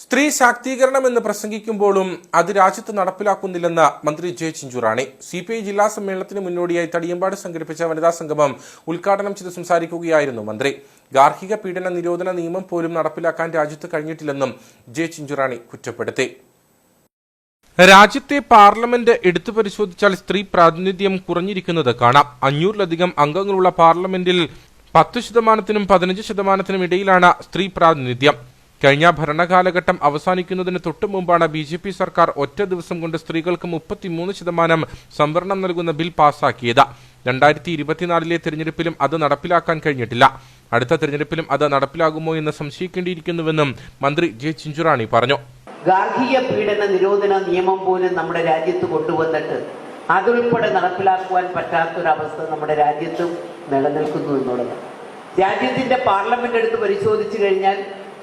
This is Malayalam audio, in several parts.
സ്ത്രീ ശാക്തീകരണം എന്ന് പ്രസംഗിക്കുമ്പോഴും അത് രാജ്യത്ത് നടപ്പിലാക്കുന്നില്ലെന്ന് മന്ത്രി J Chinchurani. C P I ജില്ലാ സമ്മേളനത്തിന് മുന്നോടിയായി തടിയമ്പാട് സംഘടിപ്പിച്ച വനിതാ സംഗമം ഉദ്ഘാടനം ചെയ്ത് സംസാരിക്കുകയായിരുന്നു മന്ത്രി. ഗാർഹിക പീഡന നിരോധന നിയമം പോലും നടപ്പിലാക്കാൻ രാജ്യത്ത് കഴിഞ്ഞിട്ടില്ലെന്നും ജെ ചിഞ്ചുറാണി കുറ്റപ്പെടുത്തി. രാജ്യത്തെ പാർലമെന്റ് എടുത്തു പരിശോധിച്ചാൽ സ്ത്രീ പ്രാതിനിധ്യം കുറഞ്ഞിരിക്കുന്നത് കാണാം. അഞ്ഞൂറിലധികം അംഗങ്ങളുള്ള പാർലമെന്റിൽ പത്ത് ശതമാനത്തിനും പതിനഞ്ച് ശതമാനത്തിനും ഇടയിലാണ് സ്ത്രീ പ്രാതിനിധ്യം. കഴിഞ്ഞ ഭരണകാലഘട്ടം അവസാനിക്കുന്നതിന് തൊട്ടു മുമ്പാണ് ബി ജെ പി സർക്കാർ ഒറ്റ ദിവസം കൊണ്ട് സ്ത്രീകൾക്ക് മുപ്പത്തിമൂന്ന് ശതമാനം സംവരണം നൽകുന്ന ബിൽ പാസാക്കിയത്. രണ്ടായിരത്തി ഇരുപത്തിനാലിലെ തിരഞ്ഞെടുപ്പിലും അത് നടപ്പിലാക്കാൻ കഴിഞ്ഞിട്ടില്ല. അടുത്ത തിരഞ്ഞെടുപ്പിലും അത് നടപ്പിലാകുമോ എന്ന് സംശയിക്കേണ്ടിയിരിക്കുന്നുവെന്നും മന്ത്രി ജെ ചിഞ്ചുറാണി പറഞ്ഞു. ഗാർഹിക പീഡന നിരോധന നിയമം പോലും നമ്മുടെ രാജ്യത്ത് കൊണ്ടുവന്നിട്ട് അതുൾപ്പെടെ നടപ്പിലാക്കുവാൻ പറ്റാത്തൊരവസ്ഥ നമ്മുടെ രാജ്യത്തും നിലനിൽക്കുന്നു എന്നുള്ളത്. രാജ്യത്തിന്റെ പാർലമെന്റ് എടുത്ത് പരിശോധിച്ചു കഴിഞ്ഞാൽ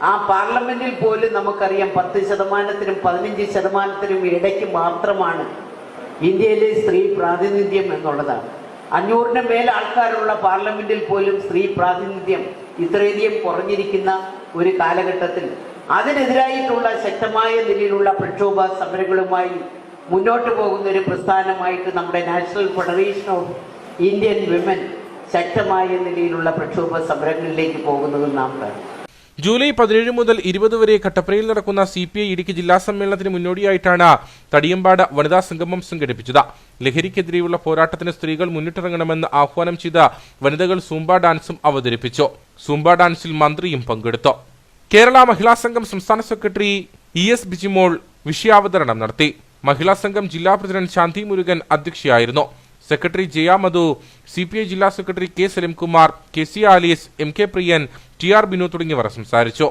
ആ പാർലമെന്റിൽ പോലും നമുക്കറിയാം പത്ത് ശതമാനത്തിനും പതിനഞ്ച് ശതമാനത്തിനും ഇടയ്ക്ക് മാത്രമാണ് ഇന്ത്യയിലെ സ്ത്രീ പ്രാതിനിധ്യം എന്നുള്ളതാണ്. അഞ്ഞൂറിന് മേൽ ആൾക്കാരുള്ള പാർലമെന്റിൽ പോലും സ്ത്രീ പ്രാതിനിധ്യം ഇത്രയധികം കുറഞ്ഞിരിക്കുന്ന ഒരു കാലഘട്ടത്തിൽ. അതിനെതിരായിട്ടുള്ള ശക്തമായ നിലയിലുള്ള പ്രക്ഷോഭ സമരങ്ങളുമായി മുന്നോട്ട് പോകുന്ന ഒരു പ്രസ്ഥാനമായിട്ട് നമ്മുടെ national federation of Indian women ശക്തമായ നിലയിലുള്ള പ്രക്ഷോഭ സമരങ്ങളിലേക്ക് പോകുന്നത് നാം കാണും ജൂലൈ പതിനേഴ് മുതൽ ഇരുപത് വരെ കട്ടപ്പനയിൽ നടക്കുന്ന സി പി ഐ ഇടുക്കി ജില്ലാ സമ്മേളനത്തിന് മുന്നോടിയായിട്ടാണ് തടിയമ്പാട് വനിതാ സംഗമം സംഘടിപ്പിച്ചത്. ലഹരിക്കെതിരെയുള്ള പോരാട്ടത്തിന് സ്ത്രീകൾ മുന്നിട്ടിറങ്ങണമെന്ന് ആഹ്വാനം ചെയ്ത വനിതകൾ സൂംബ ഡാൻസും അവതരിപ്പിച്ചു. സൂംബ ഡാൻസിൽ മന്ത്രിയും പങ്കെടുത്തു. കേരള മഹിളാ സംഘം സംസ്ഥാന സെക്രട്ടറി ഇ എസ് ബിജിമോൾ വിഷയാവതരണം നടത്തി. മഹിളാ സംഘം ജില്ലാ president Shanthi Murugan അധ്യക്ഷയായിരുന്നു. Secretary Jaya Madhu C P I ജില്ലാ secretary K Salimkumar K C Alice M K Priyan T R Binu തുടങ്ങിയവർ സംസാരിച്ചു.